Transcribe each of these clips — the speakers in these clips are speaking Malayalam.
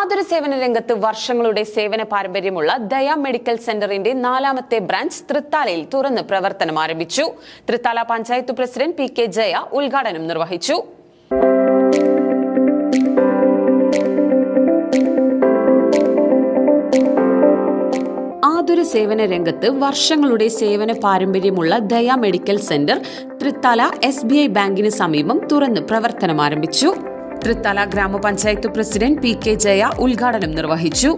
ആതുര സേവന രംഗത്ത് വർഷങ്ങളുടെ സേവന പാരമ്പര്യമുള്ള ദയ മെഡിക്കൽ സെന്ററിന്റെ നാലാമത്തെ ബ്രാഞ്ച് തൃത്താലയിൽ തുറന്ന് പ്രവർത്തനം ആരംഭിച്ചു. Thrithala panchayat president P K Jaya ഉദ്ഘാടനം നിർവഹിച്ചു. ആതുര സേവന രംഗത്ത് വർഷങ്ങളുടെ സേവന പാരമ്പര്യമുള്ള Daya medical centre Thrithala S B I ബാങ്കിന് സമീപം തുറന്ന് പ്രവർത്തനം ആരംഭിച്ചു. തൃത്താല ഗ്രാമപഞ്ചായത്ത് പ്രസിഡന്റ് പി കെ ജയ ഉദ്ഘാടനം നിർവഹിച്ചു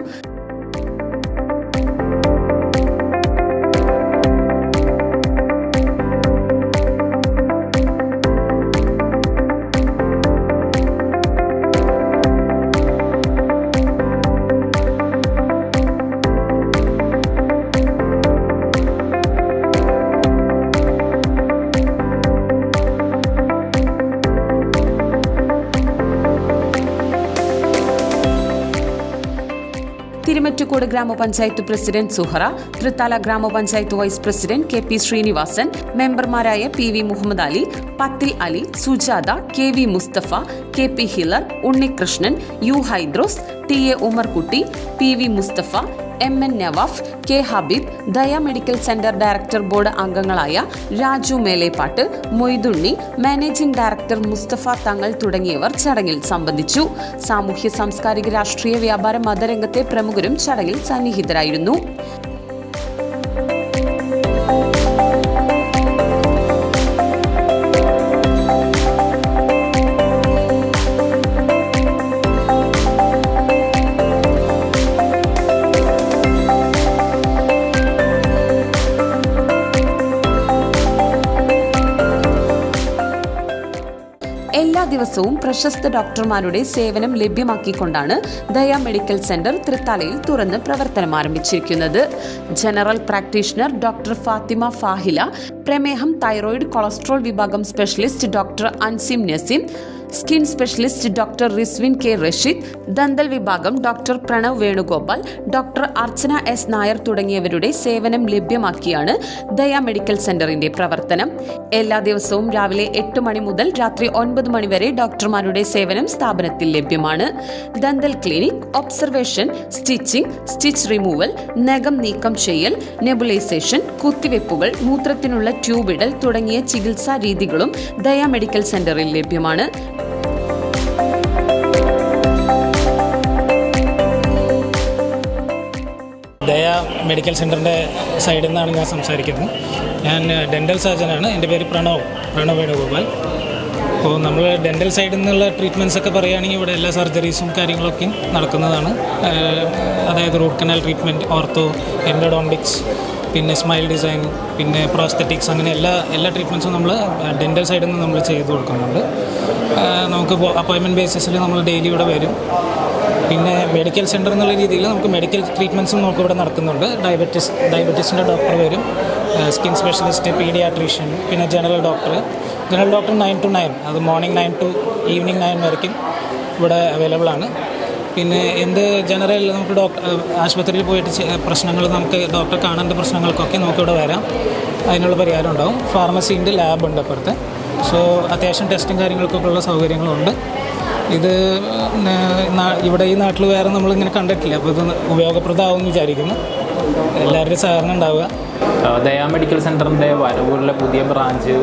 തിരുമറ്റുകോട് ഗ്രാമപഞ്ചായത്ത് പ്രസിഡന്റ് സുഹറ തൃത്താല ഗ്രാമപഞ്ചായത്ത് vice president K P Sreenivasan മെമ്പർമാരായ പി വി മുഹമ്മദ് അലി പത്തിൽ Ali Sujatha K V Musthafa K P healer Unnikrishnan U Haidros T A Umarkutty P V Musthafa M N Navaf K Habeeb Daya medical centre director board അംഗങ്ങളായ രാജു മേലേപ്പാട്ട് മൊയ്തുണ്ണി മാനേജിംഗ് ഡയറക്ടർ മുസ്തഫ തങ്ങൾ തുടങ്ങിയവർ ചടങ്ങിൽ സംബന്ധിച്ചു. സാമൂഹ്യ സാംസ്കാരിക രാഷ്ട്രീയ വ്യാപാര മതരംഗത്തെ പ്രമുഖരും ചടങ്ങിൽ സന്നിഹിതരായിരുന്നു. എല്ലാ ദിവസവും പ്രശസ്ത ഡോക്ടർമാരുടെ സേവനം ലഭ്യമാക്കിക്കൊണ്ടാണ് ദയ മെഡിക്കൽ സെന്റർ തൃത്താലയിൽ തുറന്ന് പ്രവർത്തനം ആരംഭിച്ചിരിക്കുന്നത്. General practitioner doctor Fathima Fahila പ്രമേഹം തൈറോയിഡ് കൊളസ്ട്രോൾ വിഭാഗം specialist doctor Ansim Naseem skin specialist doctor Rizwin K Rasheed dental വിഭാഗം doctor Pranav Venugopal doctor Archana S Nair തുടങ്ങിയവരുടെ സേവനം ലഭ്യമാക്കിയാണ് ദയ മെഡിക്കൽ സെന്ററിന്റെ പ്രവർത്തനം. എല്ലാ ദിവസവും രാവിലെ എട്ട് മണി മുതൽ രാത്രി ഒൻപത് മണി വരെ ഡോക്ടർമാരുടെ സേവനം സ്ഥാപനത്തിൽ ലഭ്യമാണ്. Dental clinic observation stitching stitch removal നഖം നീക്കം ചെയ്യൽ നെബുലൈസേഷൻ കുത്തിവെപ്പുകൾ മൂത്രത്തിനുള്ള ട്യൂബിടൽ തുടങ്ങിയ ചികിത്സാ രീതികളും ദയ മെഡിക്കൽ സെന്ററിൽ ലഭ്യമാണ്. ദയ മെഡിക്കൽ സെന്ററിന്റെ സൈഡിൽ നിന്നാണ് ഞാൻ സംസാരിക്കുന്നത്. ഞാൻ ഡെന്റൽ സർജനാണ്. എന്റെ പേര് പ്രണവ്. പ്രണവ് വേണുഗോപാൽ. അപ്പോൾ നമ്മൾ ഡെന്റൽ സൈഡിൽ നിന്നുള്ള ട്രീറ്റ്മെന്റ്സ് ഒക്കെ പറയുകയാണെങ്കിൽ ഇവിടെ എല്ലാ സർജറീസും കാര്യങ്ങളൊക്കെ നടക്കുന്നതാണ്. അതായത് root canal treatment ortho endodontics പിന്നെ സ്മൈൽ ഡിസൈൻ പിന്നെ പ്രോസ്തറ്റിക്സ് അങ്ങനെ എല്ലാ എല്ലാ ട്രീറ്റ്മെന്റ്സും നമ്മൾ ഡെന്റൽ സൈഡിൽ നിന്ന് നമ്മൾ ചെയ്ത് കൊടുക്കുന്നുണ്ട്. നമുക്ക് അപ്പോയിൻമെന്റ് ബേസിസിൽ നമ്മൾ ഡെയിലി ഇവിടെ വരും. പിന്നെ മെഡിക്കൽ സെന്റർ എന്നുള്ള രീതിയിൽ നമുക്ക് മെഡിക്കൽ ട്രീറ്റ്മെന്റ്സും നമുക്ക് ഇവിടെ നടക്കുന്നുണ്ട് ഡയബറ്റിസ് ഡയബറ്റീസിന്റെ ഡോക്ടർ വരും. സ്കിൻ സ്പെഷ്യലിസ്റ്റ് പീഡിയാട്രീഷ്യൻ പിന്നെ general doctor general doctor nine to nine അത് morning nine to evening nine വരയ്ക്കും. ഇവിടെ അവൈലബിൾ ആണ്. പിന്നെ എന്ത് ജനറൽ നമുക്ക് ഡോക്ടർ ആശുപത്രിയിൽ പോയിട്ട് പ്രശ്നങ്ങൾ നമുക്ക് ഡോക്ടറെ കാണേണ്ട പ്രശ്നങ്ങൾക്കൊക്കെ നമുക്കിവിടെ വരാം. അതിനുള്ള പരിഹാരം ഉണ്ടാവും. ഫാർമസിന്റെ ലാബുണ്ട് അപ്പുറത്ത്. സോ അത്യാവശ്യം ടെസ്റ്റും കാര്യങ്ങൾക്കൊക്കെ ഉള്ള സൗകര്യങ്ങളുണ്ട്. ഇത് ഇവിടെ ഈ നാട്ടിൽ വേറെ നമ്മളിങ്ങനെ കണ്ടിട്ടില്ല. അപ്പോൾ ഇത് ഉപയോഗപ്രദമാകുമെന്ന് വിചാരിക്കുന്നു. എല്ലാവരുടെയും സഹകരണം ഉണ്ടാവുക. ദയാ മെഡിക്കൽ സെന്ററിന്റെ വരവൂരിലെ പുതിയ ബ്രാഞ്ച്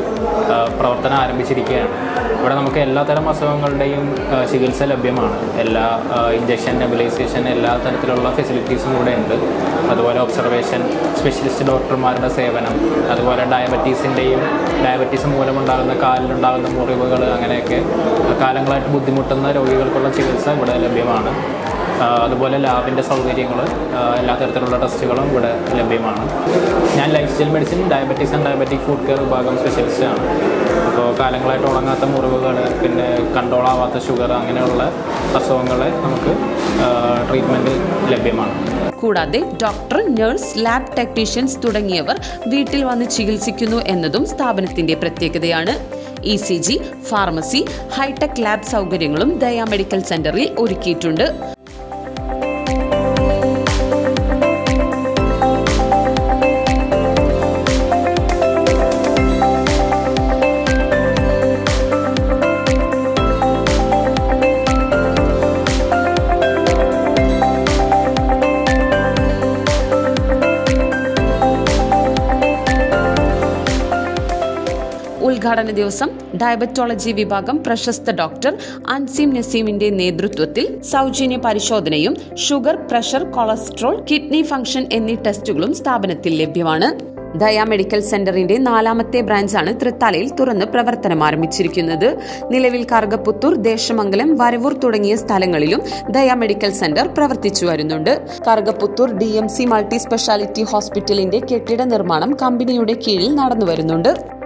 പ്രവർത്തനം ആരംഭിച്ചിരിക്കുകയാണ്. ഇവിടെ നമുക്ക് എല്ലാത്തരം അസുഖങ്ങളുടെയും ചികിത്സ ലഭ്യമാണ്. എല്ലാ ഇഞ്ചക്ഷൻ നെബിലൈസേഷൻ എല്ലാ തരത്തിലുള്ള ഫെസിലിറ്റീസും ഇവിടെ ഉണ്ട്. അതുപോലെ ഒബ്സർവേഷൻ സ്പെഷ്യലിസ്റ്റ് ഡോക്ടർമാരുടെ സേവനം അതുപോലെ ഡയബറ്റീസിന്റെയും ഡയബറ്റീസ് മൂലമുണ്ടാകുന്ന കാലിലുണ്ടാകുന്ന മുറിവുകൾ അങ്ങനെയൊക്കെ കാലങ്ങളായിട്ട് ബുദ്ധിമുട്ടുന്ന രോഗികൾക്കുള്ള ചികിത്സ ഇവിടെ ലഭ്യമാണ്. അതുപോലെ ലാബിന്റെ സൗകര്യങ്ങൾ എല്ലാ തരത്തിലുള്ള ടെസ്റ്റുകളും ഇവിടെ ലഭ്യമാണ്. ഞാൻ lifestyle medicine diabetes and diabetic foot care വിഭാഗം സ്പെഷ്യലിസ്റ്റാണ് അപ്പോൾ കാലങ്ങളായിട്ട് ഉണങ്ങാത്ത മുറിവുകൾ പിന്നെ കൺട്രോൾ ആവാത്ത ഷുഗർ അങ്ങനെയുള്ള അസുഖങ്ങളെ നമുക്ക് ട്രീറ്റ്മെന്റ് ലഭ്യമാണ്. കൂടാതെ ഡോക്ടർ നഴ്സ് ലാബ് ടെക്നീഷ്യൻസ് തുടങ്ങിയവർ വീട്ടിൽ വന്ന് ചികിത്സിക്കുന്നു എന്നതും സ്ഥാപനത്തിന്റെ പ്രത്യേകതയാണ്. E C G pharmacy high tech lab സൗകര്യങ്ങളും ദയാ മെഡിക്കൽ സെന്ററിൽ ഒരുക്കിയിട്ടുണ്ട്. ഉദ്ഘാടന ദിവസം ഡയബറ്റോളജി വിഭാഗം പ്രശസ്ത ഡോക്ടർ അൻസീം നസീമിന്റെ നേതൃത്വത്തിൽ സൗജന്യ പരിശോധനയും sugar pressure cholesterol kidney function എന്നീ ടെസ്റ്റുകളും സ്ഥാപനത്തിൽ ലഭ്യമാണ്. ദയാ മെഡിക്കൽ സെന്ററിന്റെ നാലാമത്തെ ബ്രാഞ്ചാണ് തൃത്താലയിൽ തുറന്ന് പ്രവർത്തനം ആരംഭിച്ചിരിക്കുന്നത്. നിലവിൽ കറുകപ്പുത്തൂർ ദേശമംഗലം വരവൂർ തുടങ്ങിയ സ്ഥലങ്ങളിലും ദയാ മെഡിക്കൽ സെന്റർ പ്രവർത്തിച്ചു വരുന്നുണ്ട്. Karukaputhur D M C multi speciality ഹോസ്പിറ്റലിന്റെ കെട്ടിട നിർമ്മാണം കമ്പനിയുടെ കീഴിൽ നടന്നു വരുന്നുണ്ട്